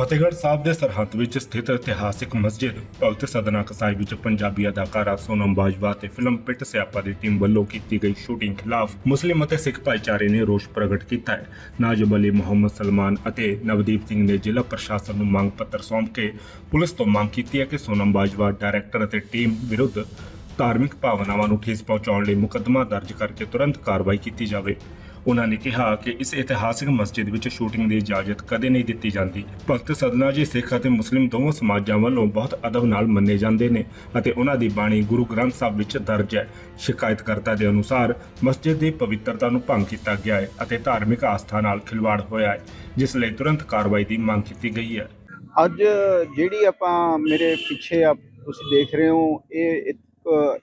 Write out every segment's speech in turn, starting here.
ਫਤਿਹਗੜ੍ਹ ਸਾਹਿਬ ਦੇ ਸਰਹੱਦ ਵਿੱਚ ਸਥਿਤ ਇਤਿਹਾਸਿਕ ਮਸਜਿਦ ਭਗਤ ਸਦਨਾ ਕਸਾਈ ਵਿੱਚ ਪੰਜਾਬੀ ਅਦਾਕਾਰਾ ਸੋਨਮ ਬਾਜਵਾ ਤੇ ਫਿਲਮ ਪਿੱਟ ਸਿਆਪਾ ਦੀ ਟੀਮ ਵੱਲੋਂ ਕੀਤੀ ਗਈ ਸ਼ੂਟਿੰਗ ਖਿਲਾਫ ਮੁਸਲਿਮ ਅਤੇ ਸਿੱਖ ਭਾਈਚਾਰੇ ਨੇ ਰੋਸ ਪ੍ਰਗਟ ਕੀਤਾ ਹੈ। ਨਾਜਬ ਅਲੀ ਮੁਹੰਮਦ ਸਲਮਾਨ ਅਤੇ ਨਵਦੀਪ ਸਿੰਘ ਨੇ ਜ਼ਿਲ੍ਹਾ ਪ੍ਰਸ਼ਾਸਨ ਨੂੰ ਮੰਗ ਪੱਤਰ ਸੌਂਪ ਕੇ ਪੁਲਿਸ ਤੋਂ ਮੰਗ ਕੀਤੀ ਹੈ ਕਿ ਸੋਨਮ ਬਾਜਵਾ ਡਾਇਰੈਕਟਰ ਅਤੇ ਟੀਮ ਵਿਰੁੱਧ ਧਾਰਮਿਕ ਭਾਵਨਾਵਾਂ ਨੂੰ ਠੇਸ ਪਹੁੰਚਾਉਣ ਲਈ ਮੁਕੱਦਮਾ ਦਰਜ ਕਰਕੇ ਤੁਰੰਤ ਕਾਰਵਾਈ ਕੀਤੀ ਜਾਵੇ। ਉਹਨਾਂ ਨੇ ਕਿਹਾ ਕਿ ਇਸ ਇਤਿਹਾਸਿਕ ਮਸਜਿਦ ਵਿੱਚ ਸ਼ੂਟਿੰਗ ਦੀ ਇਜਾਜ਼ਤ ਕਦੇ ਨਹੀਂ ਦਿੱਤੀ ਜਾਂਦੀ। ਭਗਤ ਸਦਨਾ, ਜੀ ਸਿੱਖ ਅਤੇ ਮੁਸਲਿਮ ਦੋਵਾਂ ਸਮਾਜਾਂ ਵੱਲੋਂ ਬਹੁਤ ਅਦਬ ਨਾਲ ਮੰਨੇ ਜਾਂਦੇ ਨੇ ਅਤੇ ਉਹਨਾਂ ਦੀ ਬਾਣੀ ਗੁਰੂ ਗ੍ਰੰਥ ਸਾਹਿਬ ਵਿੱਚ ਦਰਜ ਹੈ। ਸ਼ਿਕਾਇਤਕਰਤਾ ਦੇ ਅਨੁਸਾਰ ਮਸਜਿਦ ਦੀ ਪਵਿੱਤਰਤਾ ਨੂੰ ਭੰਗ ਕੀਤਾ ਗਿਆ ਹੈ ਅਤੇ ਧਾਰਮਿਕ ਆਸਥਾ ਨਾਲ ਖਿਲਵਾੜ ਹੋਇਆ ਹੈ, ਜਿਸ ਲਈ ਤੁਰੰਤ ਕਾਰਵਾਈ ਦੀ ਮੰਗ ਕੀਤੀ ਗਈ ਹੈ। ਅੱਜ ਜਿਹੜੀ ਆਪਾਂ ਮੇਰੇ ਪਿੱਛੇ ਆ ਤੁਸੀਂ ਦੇਖ ਰਹੇ ਹੋ, ਇਹ ਇੱਕ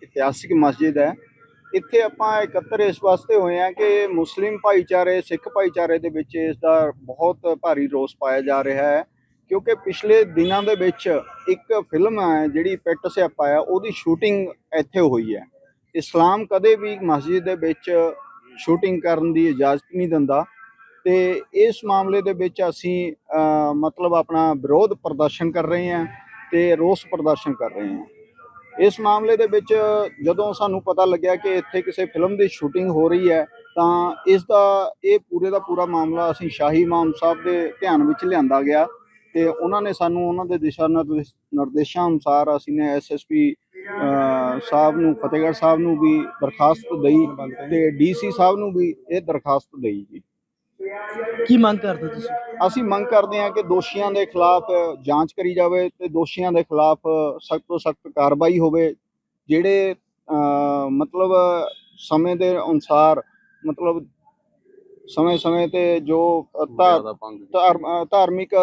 ਇਤਿਹਾਸਿਕ ਮਸਜਿਦ ਹੈ। ਇੱਥੇ ਆਪਾਂ ਇਕੱਤਰ ਇਸ ਵਾਸਤੇ ਹੋਏ ਆ ਕਿ ਮੁਸਲਿਮ ਭਾਈਚਾਰੇ, ਸਿੱਖ ਭਾਈਚਾਰੇ ਦੇ ਵਿੱਚ ਇਸ ਦਾ ਬਹੁਤ ਭਾਰੀ ਰੋਸ ਪਾਇਆ ਜਾ ਰਿਹਾ ਹੈ। ਕਿਉਂਕਿ ਪਿਛਲੇ ਦਿਨਾਂ ਦੇ ਵਿੱਚ ਇੱਕ ਫਿਲਮ ਹੈ ਜਿਹੜੀ ਪਿੱਟ ਸਿਆਪਾ ਆ ਉਹਦੀ ਸ਼ੂਟਿੰਗ ਇੱਥੇ ਹੋਈ ਹੈ। ਇਸਲਾਮ ਕਦੇ ਵੀ ਮਸਜਿਦ ਦੇ ਵਿੱਚ ਸ਼ੂਟਿੰਗ ਕਰਨ ਦੀ ਇਜਾਜ਼ਤ ਨਹੀਂ ਦਿੰਦਾ ਤੇ ਇਸ ਮਾਮਲੇ ਦੇ ਵਿੱਚ ਅਸੀਂ ਮਤਲਬ ਆਪਣਾ ਵਿਰੋਧ ਪ੍ਰਦਰਸ਼ਨ ਕਰ ਰਹੇ ਹਾਂ ਤੇ ਰੋਸ ਪ੍ਰਦਰਸ਼ਨ ਕਰ ਰਹੇ ਹਾਂ। ਇਸ ਮਾਮਲੇ ਦੇ ਵਿੱਚ ਜਦੋਂ ਸਾਨੂੰ ਪਤਾ ਲੱਗਿਆ ਕਿ ਇੱਥੇ ਕਿਸੇ ਫਿਲਮ ਦੀ ਸ਼ੂਟਿੰਗ ਹੋ ਰਹੀ ਹੈ, ਤਾਂ ਇਸ ਦਾ, ਇਹ ਪੂਰੇ ਦਾ ਪੂਰਾ ਮਾਮਲਾ ਅਸੀਂ ਸ਼ਾਹੀ ਇਮਾਮ ਸਾਹਿਬ ਦੇ ਧਿਆਨ ਵਿੱਚ ਲਿਆਂਦਾ ਗਿਆ ਤੇ ਉਹਨਾਂ ਨੇ ਸਾਨੂੰ ਉਹਨਾਂ ਦੇ ਦਿਸ਼ਾ ਨਿਰਦੇਸ਼- ਨਿਰਦੇਸ਼ਾਂ ਅਨੁਸਾਰ ਅਸੀਂ ਨੇ ਐਸਐਸਪੀ ਸਾਹਿਬ ਨੂੰ, ਫਤਿਹਗੜ੍ਹ ਸਾਹਿਬ ਨੂੰ ਵੀ ਦਰਖਾਸਤ ਦਈ ਤੇ ਡੀਸੀ ਸਾਹਿਬ ਨੂੰ ਵੀ ਇਹ ਦਰਖਾਸਤ ਦਈ ਜੀ। ਕੀ ਮੰਗ ਕਰਦੇ ਤੁਸੀਂ? ਅਸੀਂ ਮੰਗ ਕਰਦੇ ਹਾਂ ਕਿ ਦੋਸ਼ੀਆਂ ਦੇ ਖਿਲਾਫ ਜਾਂਚ ਕਰੀ ਜਾਵੇ ਤੇ ਦੋਸ਼ੀਆਂ ਦੇ ਖਿਲਾਫ ਸਖਤ ਤੋਂ ਸਖਤ ਕਾਰਵਾਈ ਹੋਵੇ ਜਿਹੜੇ ਅਹ, ਮਤਲਬ ਸਮੇਂ ਦੇ ਅਨੁਸਾਰ ਮਤਲਬ ਸਮੇਂ-ਸਮੇਂ ਤੇ ਜੋ ਧਾਰਮਿਕ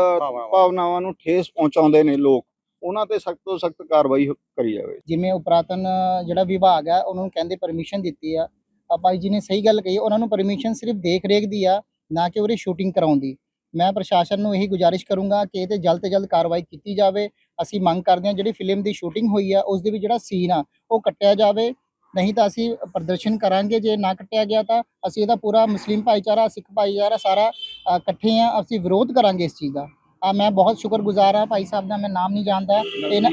ਭਾਵਨਾਵਾਂ। ਨੂੰ ਠੇਸ ਪਹੁੰਚਾਉਂਦੇ ਨੇ ਲੋਕ ਉਹਨਾਂ ਤੇ ਸਖਤ ਤੋਂ ਸਖਤ ਕਾਰਵਾਈ ਹੋ- ਕਰੀ ਜਾਵੇ। ਜਿਵੇਂ ਉਪਰਾਤਨ ਜਿਹੜਾ ਵਿਭਾਗ ਹੈ ਉਹਨਾਂ ਨੂੰ ਕਹਿੰਦੇ ਪਰਮਿਸ਼ਨ ਦਿੱਤੀ ਆ। ਆ ਭਾਈ ਜੀ ਨੇ ਸਹੀ ਗੱਲ ਕਹੀ ਉਹਨਾਂ ਨੂੰ ਪਰਮਿਸ਼ਨ ਸਿਰਫ ਦੇਖ ਰੇਖ ਦੀ ਆ ਨਾ ਕਿ ਉਹਦੀ ਸ਼ੂਟਿੰਗ ਕਰਾਉਣ ਦੀ। ਮੈਂ ਪ੍ਰਸ਼ਾਸਨ ਨੂੰ ਇਹੀ ਗੁਜ਼ਾਰਿਸ਼ ਕਰੂੰਗਾ ਕਿ ਇਹ ਤੇ ਜਲਦ ਤੋਂ ਜਲਦ ਕਾਰਵਾਈ ਕੀਤੀ ਜਾਵੇ। ਅਸੀਂ ਮੰਗ ਕਰਦੇ ਹਾਂ ਜਿਹੜੀ ਫਿਲਮ ਦੀ ਸ਼ੂਟਿੰਗ ਹੋਈ ਆ ਉਸ ਦੇ ਵਿੱਚ ਜਿਹੜਾ ਸੀਨ ਆ ਉਹ ਕੱਟਿਆ ਜਾਵੇ। ਨਹੀਂ ਤਾਂ ਅਸੀਂ ਪ੍ਰਦਰਸ਼ਨ ਕਰਾਂਗੇ ਜੇ ਨਾ ਕੱਟਿਆ ਗਿਆ ਤਾਂ ਅਸੀਂ ਇਹਦਾ ਪੂਰਾ ਮੁਸਲਿਮ ਭਾਈਚਾਰਾ ਸਿੱਖ ਭਾਈਚਾਰਾ ਸਾਰਾ ਇਕੱਠੇ ਆ ਅਸੀਂ ਵਿਰੋਧ ਕਰਾਂਗੇ ਇਸ ਚੀਜ਼ ਦਾ। ਆ ਮੈਂ ਬਹੁਤ ਸ਼ੁਕਰਗੁਜ਼ਾਰ ਹਾਂ ਭਾਈ ਸਾਹਿਬ ਦਾ ਮੈਂ ਨਾਮ ਨਹੀਂ ਜਾਣਦਾ। ਇਹਨਾਂ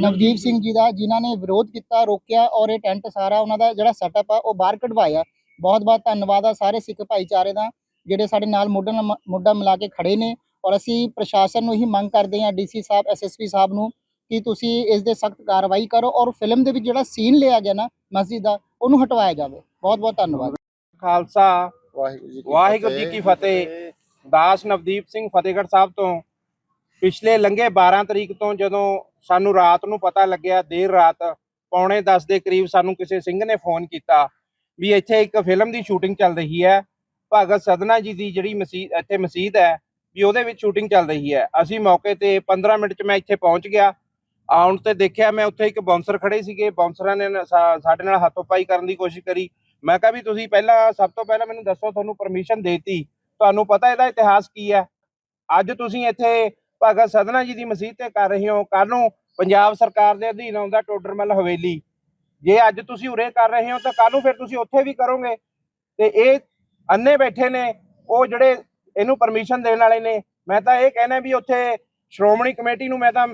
ਨਵਦੀਪ ਸਿੰਘ ਜੀ। ਦਾ ਜਿਨ੍ਹਾਂ ਨੇ ਵਿਰੋਧ ਕੀਤਾ ਰੋਕਿਆ ਔਰ ਇਹ ਟੈਂਟ ਸਾਰਾ ਉਹਨਾਂ ਦਾ ਜਿਹੜਾ ਸੈਟਅਪ ਆ ਉਹ ਬਾਹਰ ਕਢਵਾਇਆ। ਬਹੁਤ ਬਹੁਤ ਧੰਨਵਾਦ ਆ ਸਾਰੇ ਸਿੱਖ ਭਾਈਚਾਰੇ ਦਾ। ਜਿਹੜੇ ਸਾਡੇ ਨਾਲ ਮੋਢਾ ਨਾਲ ਮ- ਮੋਢਾ ਮਿਲਾ ਕੇ ਖੜੇ ਨੇ ਔਰ ਅਸੀਂ ਪ੍ਰਸ਼ਾਸਨ ਨੂੰ ਹੀ ਮੰਗ ਕਰਦੇ ਹਾਂ ਡੀਸੀ ਸਾਹਿਬ ਐਸਐਸਪੀ ਸਾਹਿਬ ਨੂੰ ਕਿ ਤੁਸੀਂ ਇਸ ਦੇ ਸਖਤ ਕਾਰਵਾਈ ਕਰੋ ਔਰ ਫਿਲਮ ਦੇ ਵਿੱਚ ਜਿਹੜਾ ਸੀਨ ਲਿਆ ਗਿਆ ਨਾ ਮਸਜਿਦ ਦਾ ਉਹਨੂੰ ਹਟਵਾਇਆ ਜਾਵੇ। ਬਹੁਤ ਬਹੁਤ ਧੰਨਵਾਦ। ਖਾਲਸਾ। ਵਾਹਿਗੁਰੂ ਜੀ ਵਾਹਿਗੁਰੂ ਜੀ ਕੀ ਫਤਿਹ। ਦਾਸ ਨਵਦੀਪ ਸਿੰਘ ਫਤਿਹਗੜ੍ਹ ਸਾਹਿਬ ਤੋਂ। ਪਿਛਲੇ ਲੰਘੇ 12 ਤਰੀਕ ਤੋਂ ਜਦੋਂ ਸਾਨੂੰ ਰਾਤ ਨੂੰ ਪਤਾ ਲੱਗਿਆ ਦੇਰ ਰਾਤ ਪੌਣੇ 10 ਦੇ ਕਰੀਬ ਸਾਨੂੰ ਕਿਸੇ ਸਿੰਘ ਨੇ ਫੋਨ ਕੀਤਾ ਵੀ ਇੱਥੇ ਇੱਕ ਫਿਲਮ ਦੀ ਸ਼ੂਟਿੰਗ ਚੱਲ ਰਹੀ ਹੈ। ਭਗਤ ਸਦਨਾ ਜੀ ਦੀ ਜਿਹੜੀ ਮਸਜਿਦ ਇੱਥੇ ਮਸਜਿਦ ਹੈ, ਵੀ ਉਹਦੇ ਵਿੱਚ ਸ਼ੂਟਿੰਗ ਚੱਲ ਰਹੀ ਹੈ। ਅਸੀਂ ਮੌਕੇ ਤੇ 15 ਮਿੰਟ 'ਚ ਮੈਂ ਇੱਥੇ ਪਹੁੰਚ ਗਿਆ। ਆਉਣ ਤੇ ਦੇਖਿਆ ਮੈਂ ਉੱਥੇ ਇੱਕ ਬਾਉਂਸਰ ਖੜੇ ਸੀਗੇ। ਬਾਉਂਸਰਾਂ ਨੇ ਸਾਡੇ ਨਾਲ ਹੱਥੋਪਾਈ ਕਰਨ ਦੀ ਕੋਸ਼ਿਸ਼ ਕਰੀ। ਮੈਂ ਕਿਹਾ ਵੀ ਤੁਸੀਂ ਪਹਿਲਾਂ ਸਭ ਤੋਂ ਪਹਿਲਾਂ ਮੈਨੂੰ ਦੱਸੋ, ਤੁਹਾਨੂੰ ਪਰਮਿਸ਼ਨ ਦੇਤੀ। ਤੁਹਾਨੂੰ ਪਤਾ ਇਹਦਾ ਇਤਿਹਾਸ ਕੀ ਹੈ? ਅੱਜ ਤੁਸੀਂ ਇੱਥੇ ਭਗਤ ਸਦਨਾ ਜੀ ਦੀ ਮਸਜਿਦ ਤੇ ਕਰ ਰਹੇ ਹੋ। ਕੱਲ ਨੂੰ ਪੰਜਾਬ ਸਰਕਾਰ ਦੇ ਅਧੀਨ ਆਉਂਦਾ ਟੋਡਰਮਲ ਹਵੇਲੀ। ਜੇ ਅੱਜ ਤੁਸੀਂ ਉਰੇ ਕਰ ਰਹੇ ਹੋ, ਤਾਂ ਕੱਲ ਨੂੰ ਫਿਰ ਤੁਸੀਂ ਉੱਥੇ ਵੀ ਕਰੋਗੇ। ਤੇ ਇਹ ਅੰਨੇ ਬੈਠੇ ਨੇ ਉਹ ਜਿਹੜੇ ਇਹਨੂੰ ਪਰਮਿਸ਼ਨ ਦੇਣ ਵਾਲੇ ਨੇ ਮੈਂ ਤਾਂ ਇਹ ਕਹਿਣਾ ਵੀ ਉੱਥੇ ਸ਼੍ਰੋਮਣੀ ਕਮੇਟੀ ਨੂੰ ਮੈਂ ਤਾਂ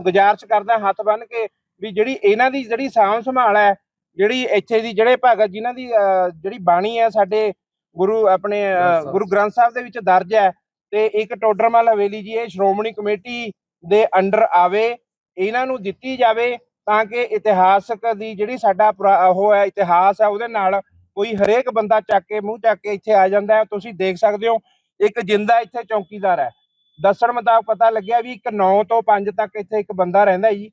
ਗੁਜ਼ਾਰਿਸ਼ ਕਰਦਾ ਹੱਥ ਬੰਨ ਕੇ ਵੀ ਜਿਹੜੀ ਇਹਨਾਂ ਦੀ ਜਿਹੜੀ ਸਾਂਭ ਸੰਭਾਲ ਹੈ ਜਿਹੜੀ ਇੱਥੇ ਦੀ ਜਿਹੜੇ ਭਗਤ ਜਿਨ੍ਹਾਂ ਦੀ ਜਿਹੜੀ ਬਾਣੀ ਹੈ ਸਾਡੇ ਗੁਰੂ ਆਪਣੇ ਗੁਰੂ ਗ੍ਰੰਥ ਸਾਹਿਬ ਦੇ ਵਿੱਚ ਦਰਜ ਹੈ ਤੇ ਇੱਕ ਟੋਡਰਮਲ ਹਵੇਲੀ ਜੀ ਇਹ ਸ਼੍ਰੋਮਣੀ ਕਮੇਟੀ ਦੇ ਅੰਡਰ ਆਵੇ ਇਹਨਾਂ ਨੂੰ ਦਿੱਤੀ ਜਾਵੇ ਤਾਂ ਕਿ ਇਤਿਹਾਸਕ ਦੀ ਜਿਹੜੀ ਸਾਡਾ ਉਹ ਹੈ ਇਤਿਹਾਸ ਹੈ ਉਹਦੇ ਨਾਲ ਕੋਈ ਹਰੇਕ ਬੰਦਾ ਚੱਕ ਕੇ ਮੂੰਹ ਚੱਕ ਕੇ ਇੱਥੇ ਆ ਜਾਂਦਾ ਹੈ, ਤੁਸੀਂ ਦੇਖ ਸਕਦੇ ਹੋ, ਇੱਕ ਜਿੰਦਾ ਇੱਥੇ ਚੌਕੀਦਾਰ ਹੈ। ਦੱਸਣ ਮੁਤਾਬਕ ਪਤਾ ਲੱਗਿਆ ਵੀ ਇੱਕ 9 ਤੋਂ 5 ਤੱਕ ਇੱਥੇ ਇੱਕ ਬੰਦਾ ਰਹਿੰਦਾ ਜੀ,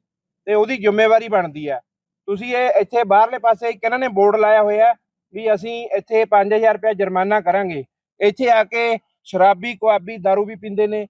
ਤੇ ਉਹਦੀ ਜ਼ਿੰਮੇਵਾਰੀ ਬਣਦੀ ਹੈ। ਤੁਸੀਂ ਇਹ ਇੱਥੇ ਬਾਹਰਲੇ ਪਾਸੇ ਇੱਕ ਇਹਨਾਂ ਨੇ ਬੋਰਡ ਲਾਇਆ ਹੋਇਆ ਵੀ ਅਸੀਂ ਇੱਥੇ 5000 ਰੁਪਏ ਜੁਰਮਾਨਾ ਕਰਾਂਗੇ। ਇੱਥੇ ਆ ਕੇ ਸ਼ਰਾਬੀ, ਕੁਆਬੀ, दारू ਵੀ ਪੀਂਦੇ ਨੇ।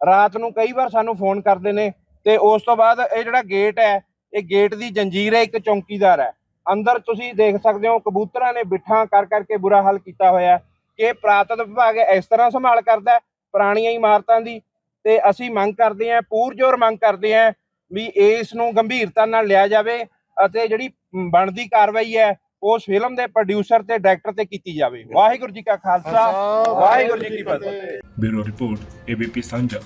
ਰਾਤ ਨੂੰ ਕਈ ਵਾਰ ਸਾਨੂੰ ਫੋਨ ਕਰਦੇ ਨੇ, ਤੇ ਉਸ ਤੋਂ ਬਾਅਦ ਇਹ ਜਿਹੜਾ ਗੇਟ ਹੈ, ਇਹ ਗੇਟ ਦੀ ਜੰਜੀਰ ਹੈ, ਇੱਕ ਚੌਕੀਦਾਰ ਹੈ। ਅੰਦਰ ਤੁਸੀਂ ਦੇਖ ਸਕਦੇ ਹੋ ਕਬੂਤਰਾਂ ਨੇ ਬਿੱਠਾਂ ਕਰ ਕਰਕੇ ਬੁਰਾ ਹਾਲ ਕੀਤਾ ਹੋਇਆ ਹੈ। ਕਿ ਇਹ ਪੁਰਾਤਨ ਵਿਭਾਗ ਇਸ ਤਰ੍ਹਾਂ ਸੰਭਾਲ ਕਰਦਾ ਹੈ ਪੁਰਾਣੀਆਂ ਇਮਾਰਤਾਂ ਦੀ। ਤੇ ਅਸੀਂ ਮੰਗ ਕਰਦੇ ਹਾਂ ਪੂਰਜੋਰ ਮੰਗ ਕਰਦੇ ਹਾਂ ਵੀ ਇਸ ਨੂੰ ਗੰਭੀਰਤਾ ਨਾਲ ਲਿਆ ਜਾਵੇ ਅਤੇ ਜਿਹੜੀ ਬਣਦੀ ਕਾਰਵਾਈ ਹੈ ਉਸ ਫਿਲਮ ਦੇ ਪ੍ਰੋਡਿਊਸਰ ਤੇ ਡਾਇਰੈਕਟਰ ਤੇ ਕੀਤੀ ਜਾਵੇ। ਵਾਹਿਗੁਰੂ ਜੀ ਕਾ ਖਾਲਸਾ ਵਾਹਿਗੁਰੂ ਜੀ ਕੀ ਫਤਿਹ। ਬਿਊਰੋ ਰਿਪੋਰਟ ਏਬੀਪੀ ਸਾਂਝਾ।